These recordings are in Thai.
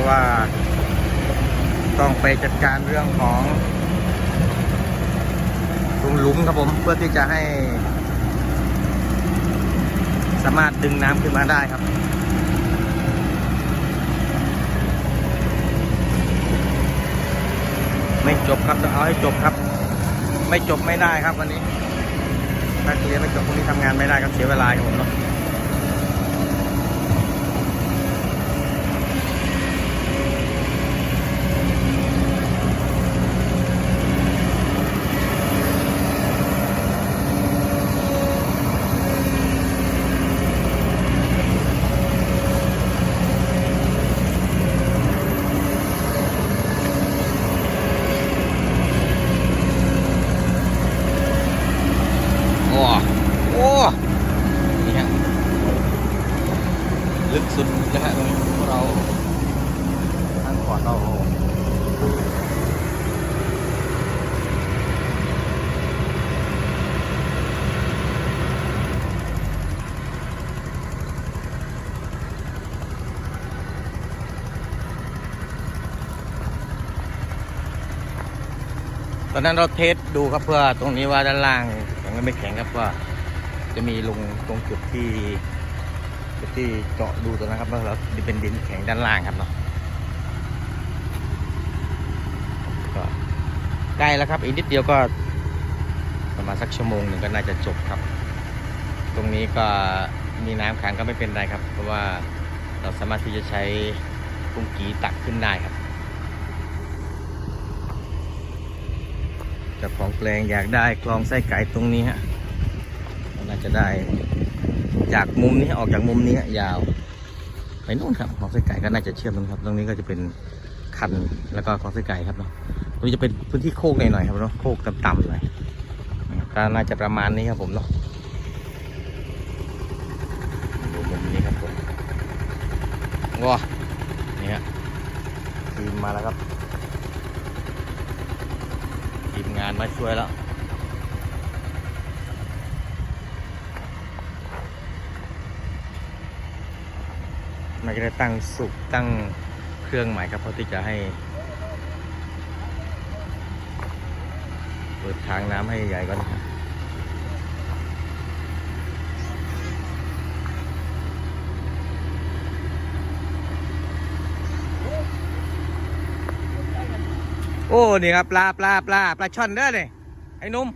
ราะว่า ต้องไปจัดการเรื่องของหลุมหลุมครับผมเพื่อที่จะให้ สามารถดึงน้ำขึ้นมาได้ครับไม่จบครับต้องเอาให้จบครับ ไม่จบไม่ได้ครับวันนี้ถ้าเคลียร์ไม่จบพรุ่งนี้ทำงานไม่ได้ครับเสียเวลาครับผมเนาะ โอ้โอ้นี่ฮะลึกสุดนะฮะตรงนี้พวกเราทางขวาเรา ตอนนั้นเราเทสดูครับเพื่อตรงนี้ว่าด้านล่างแข็งไม่แข็งครับว่า จะมีลงตรงจุดที่จุดที่เจาะดูตรงนั้นครับแล้วเราเป็นดินแข็งด้านล่างครับเนาะก็ใกล้แล้วครับ อีกนิดเดียวก็ประมาณสักชั่วโมงหนึ่งก็น่าจะจบครับ ตรงนี้ก็มีน้ำขังก็ไม่เป็นไรครับ เพราะว่าเราสามารถที่จะใช้กุ้งกีตักขึ้นได้ครับ จ้าของแปลงอยากได้คลองไส้ไก่ตรงนี้ฮะน่าจะได้ จากมุมนี้ออกจากมุมนี้ยาว ไปนู่นครับของไส้ไก่ก็น่าจะเชื่อมกันครับ ตรงนี้ก็จะเป็นคันแล้วก็ของไส้ไก่ครับเนาะตรงนี้จะเป็นพื้นที่โคกหน่อยๆครับเนาะโคกต่ำๆหน่อยก็น่าจะประมาณนี้ครับผมเนาะดูมุมนี้ครับผมว้านี่ฮะทีมมาแล้วครับ งานมาช่วยแล้ว มันจะได้ตั้งสุกตั้งเครื่องใหม่ครับเพราะที่จะให้ เปิดทางน้ำให้ใหญ่กว่านี้ครับ นี่ครับปลาปลาปลาปลาช่อนเด้อเนี่ยไอ้นุ่ม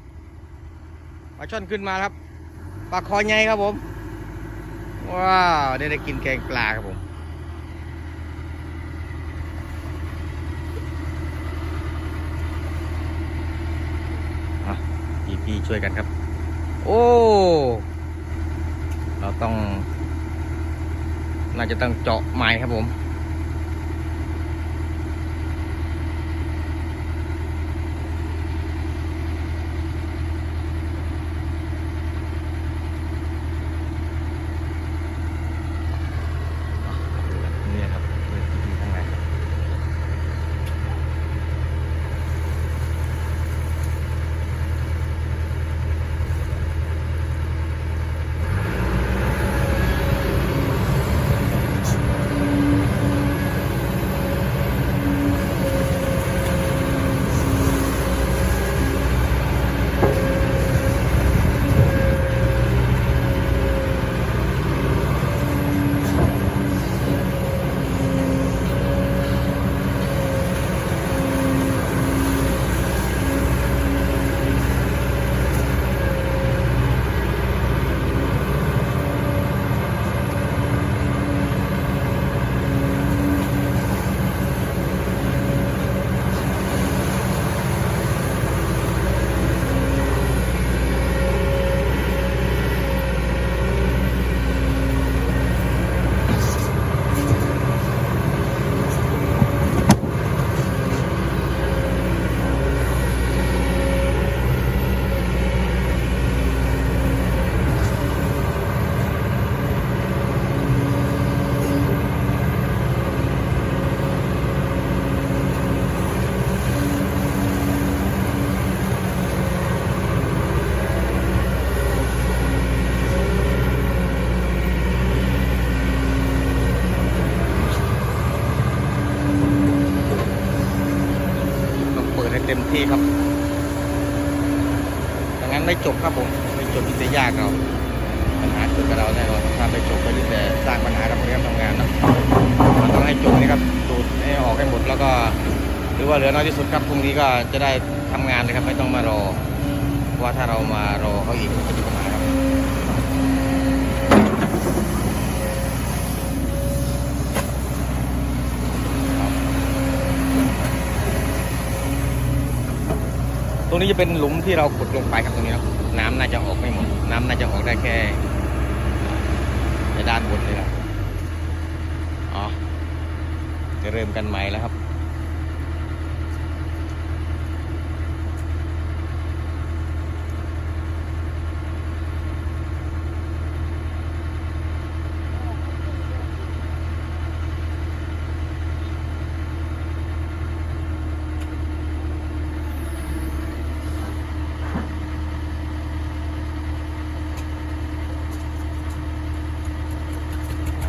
ปลาช่อนขึ้นมาครับปลาคอใหญ่ครับผม ว้าวได้ได้กินแกงปลาครับผมพี่พี่ช่วยกันครับ โอ้ เราต้อง น่าจะต้องเจาะไม้ครับผม ทีครับดังนั้นไม่จบครับผม ไม่จบที่จะยากเราปัญหาเกิดกับเราแน่นอนถ้าไปจบก็ยิ่งแต่สร้างปัญหากับคนที่ทำงานนะมันต้องให้จบนี่ครับดูดให้ออกให้หมดแล้วก็ หรือว่าเหลือน้อยที่สุดครับพรุ่งนี้ก็จะได้ทำงานเลยครับ ไม่ต้องมารอว่าถ้าเรามารอเขาอีกมันจะมีปัญหาค รับตรงนี้จะเป็นหลุมที่เราขุดลงไปครับตรงนี้นะน้ำน่าจะออกไม่หมด น้ำน่าจะออกได้แค่ในด้านบนเลยครับอ๋อจะเริ่มกันใหม่แล้วครับ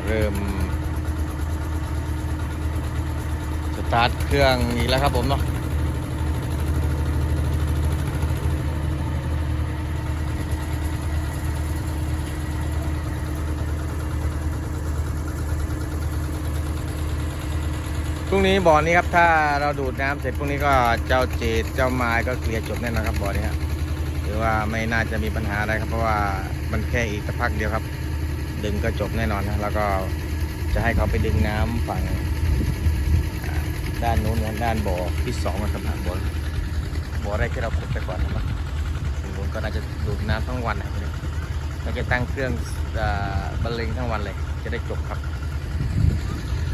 เริ่มส ตาร์ทเครื่องอีกแล้วครับผมเนาะพรุ่งนี้บ่อนี้ครับ ถ้าเราดูดน้ำเสร็จพรุ่งนี้ก็เจ้าเจดเจ้าไม้ก็เคลียร์จบแน่นอนครับบ่อนี้ครับหรือว่าไม่น่าจะมีปัญหาอะไรครับ เพราะว่ามันแค่อีกสักพักเดียวครับ ดึงก็จบแน่นอนนะแล้วก็จะให้เขาไปดึงน้ำฝั่ง ด้านนู้นด้านบ่อที่สองนะครับบ่อบ่อแรกที่เราขุดไปก่อนนะครับถึงนู้นก็น่าจะดูดน้ำทั้งวันนะครับเราจะตั้งเครื่องอบรรเลงทั้งวันเลย จะได้จบครับ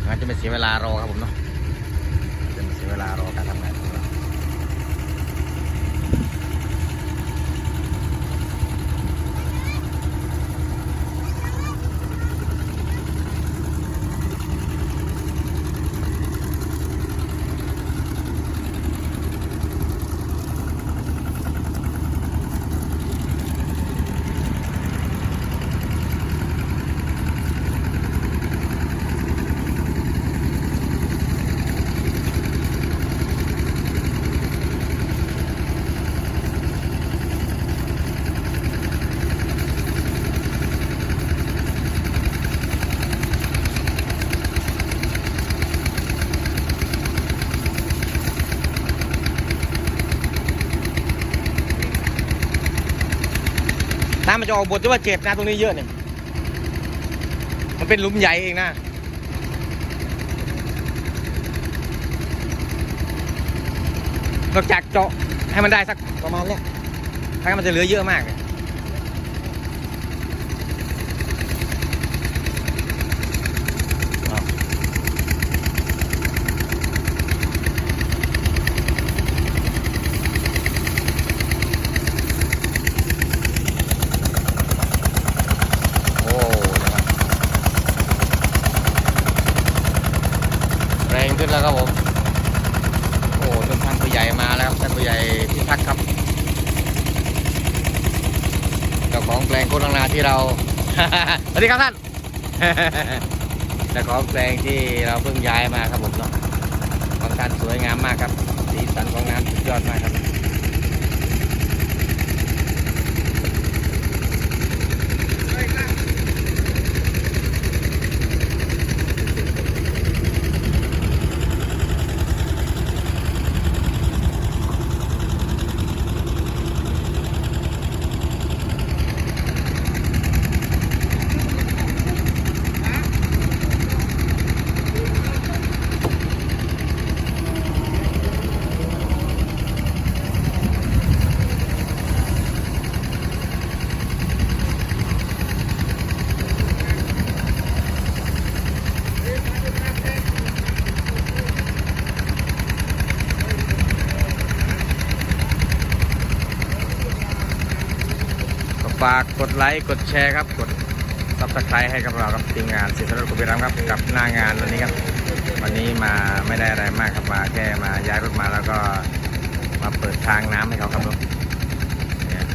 งั้นจะไม่เสียเวลารอครับผมเนาะจะไม่เสียเวลารอการทำงาน มันจะออกบทที่ว่าเจ็บนะตรงนี้เยอะเนี่ย มันเป็นหลุมใหญ่เองนะ นอกจากเจาะให้มันได้สักประมาณเนี้ยถ้ามันจะเหลือเยอะมากเลยอ้าวโอ้นะครับแรงขึ้นแล้วครับผม โอ้จนท่านผู้ใหญ่มาแล้วครับท่านผู้ใหญ่พิทักษ์ครับเจ้าของแปลงโคตรนาที่เรา สวัส ดีครับท่านเจ้าของแปลงที่เราเพิ่งย้ายมาครับผมเนาะของท่านสวยงามมากครับสีสันของน้ำสุดยอดมากครับ ฝากกดไลค์กดแชร์ครับ กดซับสไครต์ให้กับเราครับทีมงานสิทธิ์รถกุบิรัมครับกับหน้างานวันนี้ครับ วันนี้มาไม่ได้อะไรมากครับมาแค่มาย้ายรถมาแล้วก็มาเปิดทางน้ำให้เขาครับลูกเนี่ย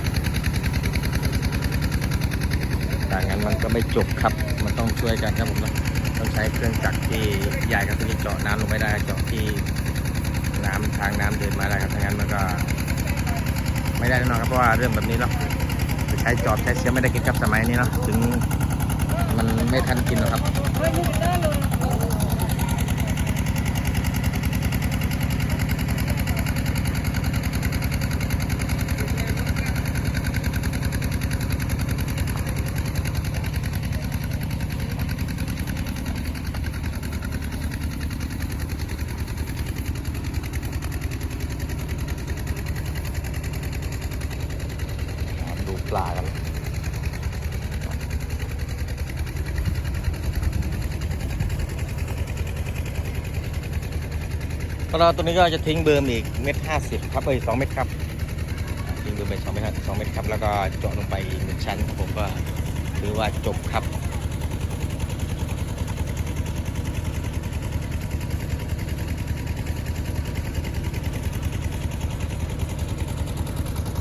แต่งั้นมันก็ไม่จบครับ มันต้องช่วยกันครับผมเนอะต้องใช้เครื่องจักรที่ใหญ่ครับถึงจะเจาะน้ำลงไปได้เจาะที่น้ำทางน้ำเดินมาได้ครับถ้างั้นมันก็ ไม่ได้แน่นอนครับเพราะว่าเรื่องแบบนี้เนาะ ช้จอบใช้เสียมไม่ได้กินกับสมัยนี้เนาะถึงมันไม่ทันกินหรอกครับ มาดู ปลากันก็เราตัวนี้ก็จะทิ้งเบอร์มอีกเม็ดห้าสิบครับเอ้ยสองเม็ดครับทิ้งเบอร์ไปสองเม็ดครับสองเม็ดครับแล้วก็เจาะลงไปหนึ่งชั้นผมก็ถือว่าจบครับ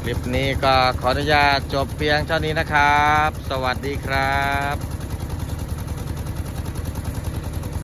คลิปนี้ก็ขออนุญาตจบเพียงเท่านี้นะครับ สวัสดีครับ